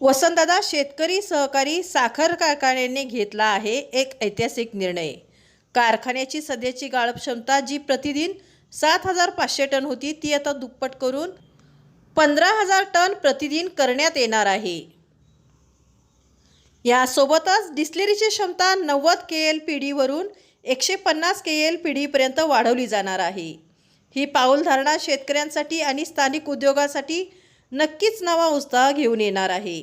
वसंतदादा शेतकरी सहकारी साखर कारखान्याने घेतला आहे एक ऐतिहासिक निर्णय. कारखान्याची सध्याची गाळप क्षमता जी प्रतिदिन सात हजार पाचशे टन होती ती आता दुप्पट करून पंधरा हजार टन प्रतिदिन करण्यात येणार आहे. यासोबतच डिस्लेरीची क्षमता नव्वद के एल पी डीवरून एकशे पन्नास के एल पी डीपर्यंत वाढवली जाणार आहे. ही पाऊलधारणा शेतकऱ्यांसाठी आणि स्थानिक उद्योगासाठी नक्कीच नवा उत्साह घेऊन येणार आहे.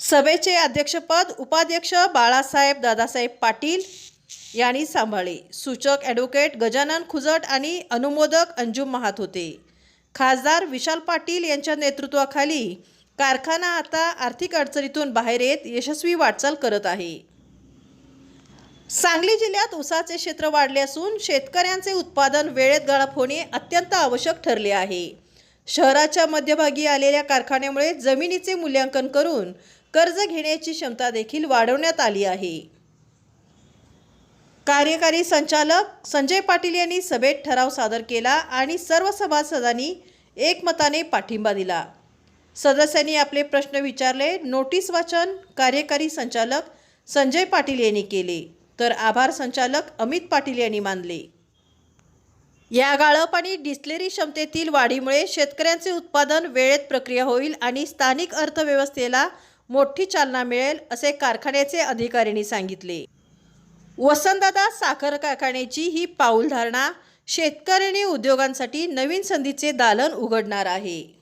सभेचे अध्यक्षपद उपाध्यक्ष बाळासाहेब दादासाहेब पाटील यांनी सांभाळले. सूचक ॲडव्होकेट गजानन खुजट आणि अनुमोदक अंजुम महात होते. खासदार विशाल पाटील यांच्या नेतृत्वाखाली कारखाना आता आर्थिक अडचणीतून बाहेर येत यशस्वी वाटचाल करत आहे. सांगली जिल्ह्यात ऊसाचे क्षेत्र वाढले असून शेतकऱ्यांचे उत्पादन वेळेत गाळप होणे अत्यंत आवश्यक ठरले आहे. शहराच्या मध्यभागी आलेल्या कारखान्यामुळे जमिनीचे मूल्यांकन करून कर्ज घेण्याची क्षमता देखील वाढवण्यात आली आहे. कार्यकारी संचालक संजय पाटील यांनी सभेत ठराव सादर केला आणि सर्व सभासदांनी एकमताने पाठिंबा दिला. सदस्यांनी आपले प्रश्न विचारले नोटीस वाचन कार्यकारी संचालक संजय पाटील यांनी केले. तर आभार संचालक अमित पाटील यांनी मानले. या गाळप आणि डिस्लेरी क्षमतेतील वाढीमुळे शेतकऱ्यांचे उत्पादन वेळेत प्रक्रिया होईल आणि स्थानिक अर्थव्यवस्थेला मोठी चालना मिळेल असे कारखान्याचे अधिकाऱ्यांनी सांगितले. वसंतदादा साखर कारखान्याची ही पाऊलधारणा शेतकऱ्यांनी उद्योगांसाठी नवीन संधीचे दालन उघडणार आहे.